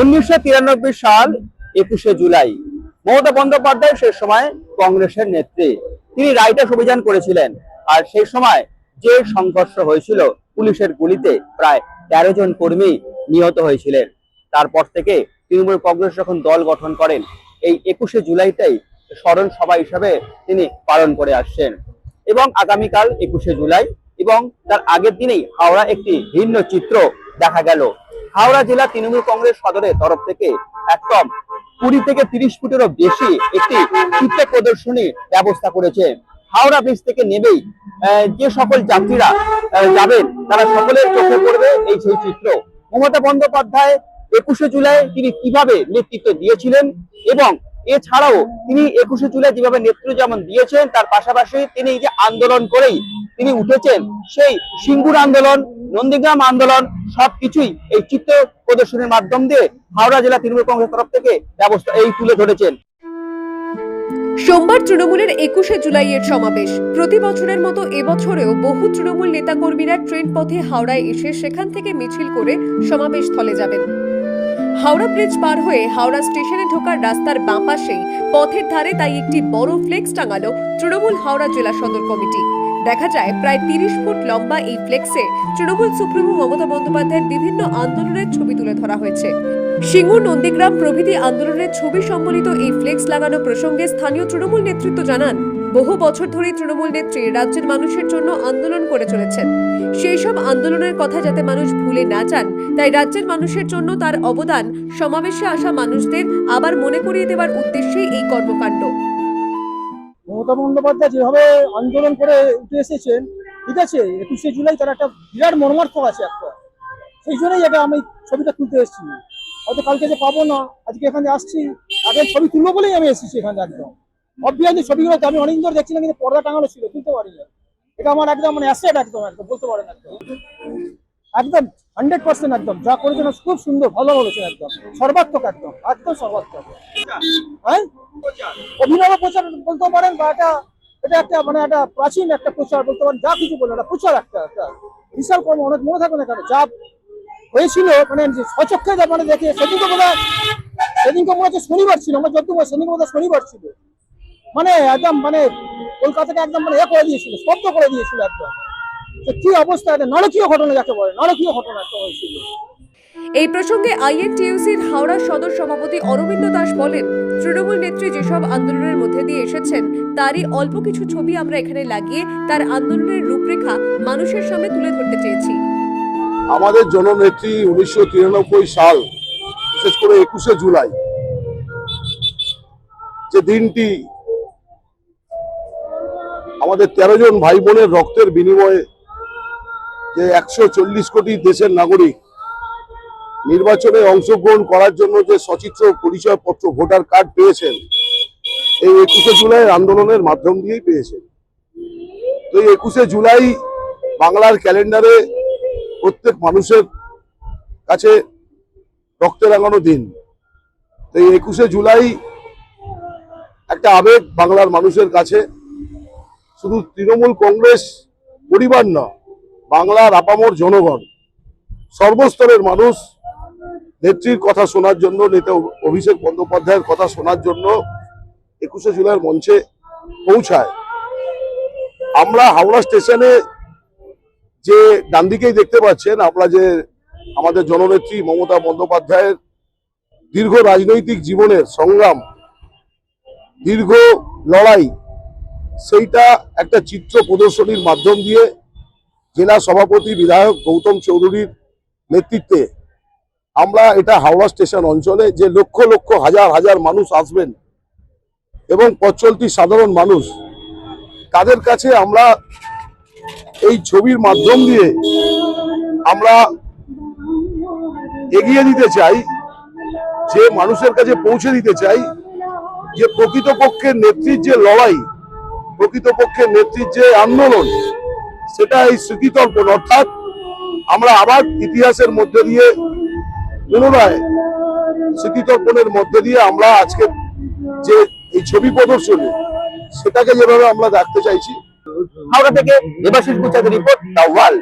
উনিশশো তিরানব্বই সাল একুশে জুলাই মমতা বন্দ্যোপাধ্যায় সে সময় কংগ্রেসের নেত্রী। তিনি রাইটাস অভিযান করেছিলেন আর সেই সময় যে সংঘর্ষ হয়েছিল, পুলিশের গুলিতে প্রায় তেরো জন কর্মী নিহত হয়েছিলেন। তারপর থেকে তৃণমূল কংগ্রেস যখন দল গঠন করেন, এই একুশে জুলাইটাই স্মরণ সভা হিসাবে তিনি পালন করে আসছেন। এবং আগামীকাল একুশে জুলাই এবং তার আগের দিনেই হাওড়া একটি ভিন্ন চিত্র দেখা গেল। হাওড়া জেলা তৃণমূল কংগ্রেস সদরের তরফ থেকে একদম কুড়ি থেকে তিরিশ ফুটেরও বেশি একটি চিত্র প্রদর্শনী ব্যবস্থা করেছে। হাওড়া ব্রিজ থেকে নেবেই যে সকল যাত্রীরা যাবেন, তারা সকলের চোখে পড়বে এই সেই চিত্র। মমতা বন্দ্যোপাধ্যায় একুশে জুলাই তিনি কীভাবে নেতৃত্ব দিয়েছিলেন এবং এছাড়াও তিনি একুশে জুলাই যেভাবে নেতৃত্ব যেমন দিয়েছেন, তার পাশাপাশি তিনি যে আন্দোলন করেই তিনি উঠেছেন, সেই সিঙ্গুর আন্দোলন, নন্দীগ্রাম আন্দোলন, সবকিছুই এই চিত্র প্রদর্শনীর মাধ্যম দিয়ে হাওড়া জেলা তৃণমূল কংগ্রেস তরফ থেকে ব্যবস্থা এই তুলে ধরেছেন। সোমবার তৃণমূলের একুশে জুলাইয়ের সমাবেশ। প্রতি বছরের মতো এবছরেও বহু তৃণমূল নেতাকর্মীরা ট্রেন পথে হাওড়ায় এসে সেখান থেকে মিছিল করে সমাবেশ স্থলে যাবেন। হাওড়া ব্রিজ পার হয়ে হাওড়া স্টেশনে ঢোকার রাস্তার বাঁ পাশেই পথের ধারে তাই একটি বড় ফ্লেক্স টাঙালো তৃণমূল হাওড়া জেলা সদর কমিটি। দেখা যায় প্রায় তিরিশ ফুট লম্বা এই ফ্লেক্সে তৃণমূল সুপ্রিমো মমতা বন্দ্যোপাধ্যায়ের বিভিন্ন আন্দোলনের ছবি তুলে ধরা হয়েছে। সিঙ্গুর নন্দীগ্রাম প্রভৃতি আন্দোলনের ছবি সম্বলিত এই ফ্লেক্স লাগানো প্রসঙ্গে স্থানীয় তৃণমূল নেতৃত্ব জানান বহু বছর ধরে তৃণমূল নেত্রী রাজ্যের মানুষের জন্য আন্দোলন করে চলেছেন। সেই সব আন্দোলনের কথা যাতে মানুষ ভুলে না যান, তাই রাজ্যের মানুষের জন্য তার অবদান, সমাবেশে আসা মানুষদের আবার মনে করিয়ে দেওয়ার উদ্দেশ্যে এই কর্মকাণ্ড। মমতা বন্দ্যোপাধ্যায় যেভাবে আন্দোলন করে উঠে এসেছেন, ঠিক আছে? একুশে জুলাই তার একটা বিরাট মর্মার্থ আছে একটা। সেই জন্যই এটা আমি ছবিটা তুলতে এসেছি। হয়তো কালকে যে পাবো না, আজকে এখানে আসছি, আগে ছবি তুলবো বলেই আমি এসেছি এখানে একদম। অবভিয়াসলি ছবিগুলো আমি অনেকদিন ধরে দেখছিলাম কিন্তু পর্দা টাঙানো ছিল, তুলতে পারিনি। এটা আমার একদম মানে অ্যাসেট একদম একদম, বলতে পারেন একদম। একদম হান্ড্রেড পার্সেন্ট একদম। যা করেছেন, খুব সুন্দর, ভালো বলেছেন একদম। সর্বাত্মক একদম একদম সর্বাত্মক। হ্যাঁ? অভিনব প্রচার বলতে পারেন, বা এটা এটা একটা মানে একটা প্রাচীন একটা প্রচার বলতে পারেন, যা কিছু বলেন একটা প্রচার একটা একটা বিশাল কর্ম, অনেক মনে থাকবে না কেন? যা হয়েছিল মানে যে স্বচক্ষে মানে দেখে, সেদিনকে বোধ হয় সেদিনকে মনে হচ্ছে শনিবার ছিল, আমার যত সেদিনকে বোধ শনিবার ছিল। মানে একদম মানে কলকাতাকে একদম মানে এ করে দিয়েছিল স্তব্ধ করে দিয়েছিল একদম। তো কি অবস্থা এটা নারকীয় ঘটনা যাকে বলে নারকীয় ঘটনা একটা হয়েছিল। এই প্রসঙ্গে আইএনটিউসির হাওড়া সদর সভাপতি অরবিন্দ দাস বলেন তৃণমূল নেত্রী যেসব আন্দোলনের মধ্যে দিয়ে এসেছেন তারই অল্প কিছু ছবি আমরা এখানে লাগিয়ে তার আন্দোলনের রূপরেখা মানুষের সামনে তুলে ধরতে চেয়েছি। আমাদের জননেত্রী উনিশশো তিরানব্বই সাল বিশেষ করে একুশে জুলাই যে দিনটি আমাদের তেরো জন ভাই বোনের রক্তের বিনিময়ে যে একশো চল্লিশ কোটি দেশের নাগরিক নির্বাচনে অংশগ্রহণ করার জন্য যে সচিত্র পরিচয়পত্র ভোটার কার্ড পেয়েছেন, এই একুশে জুলাই আন্দোলনের মাধ্যম দিয়েই পেয়েছেন। তো এই একুশে জুলাই বাংলার ক্যালেন্ডারে প্রত্যেক মানুষের কাছে রক্তে রাঙানো দিন। তো এই একুশে জুলাই একটা আবেগ বাংলার মানুষের কাছে শুধু তৃণমূল কংগ্রেস পরিবার না, বাংলার আপামর জনগণ, সর্বস্তরের মানুষ নেত্রীর কথা শোনার জন্য, নেতা অভিষেক বন্দ্যোপাধ্যায়ের কথা শোনার জন্য একুশে জুলাইয়ের মঞ্চে পৌঁছায়। আমরা হাওড়া স্টেশনে যে ডান দেখতে পাচ্ছেন, আমরা যে আমাদের জননেত্রী মমতা বন্দ্যোপাধ্যায়ের দীর্ঘ রাজনৈতিক জীবনের সংগ্রাম, দীর্ঘ লড়াই সেইটা একটা চিত্র প্রদর্শনীর মাধ্যম দিয়ে জেলা সভাপতি বিধায়ক গৌতম চৌধুরীর নেতৃত্বে আমরা এটা হাওড়া স্টেশন অঞ্চলে যে লক্ষ লক্ষ হাজার হাজার মানুষ আসবেন এবং পথ চলতি সাধারণ মানুষ, তাদের কাছে আমরা এই ছবির মাধ্যম দিয়ে আমরা এগিয়ে দিতে চাই, যে মানুষের কাছে পৌঁছে দিতে চাই, যে প্রকৃতপক্ষে নেত্রীর যে লড়াই প্রকৃতপক্ষে নেত্রীর যে আন্দোলন, সেটা এই স্মৃতিতর্পণ অর্থাৎ আমরা আবার ইতিহাসের মধ্যে দিয়ে পুনরায় স্মৃতিতর্পণের মধ্যে দিয়ে আমরা আজকে যে এই ছবি প্রদর্শনী, সেটাকে যেভাবে আমরা দেখতে চাইছি। হাওড়া থেকে দেবাশিস গুচাদের রিপোর্ট, দ্য ওয়াল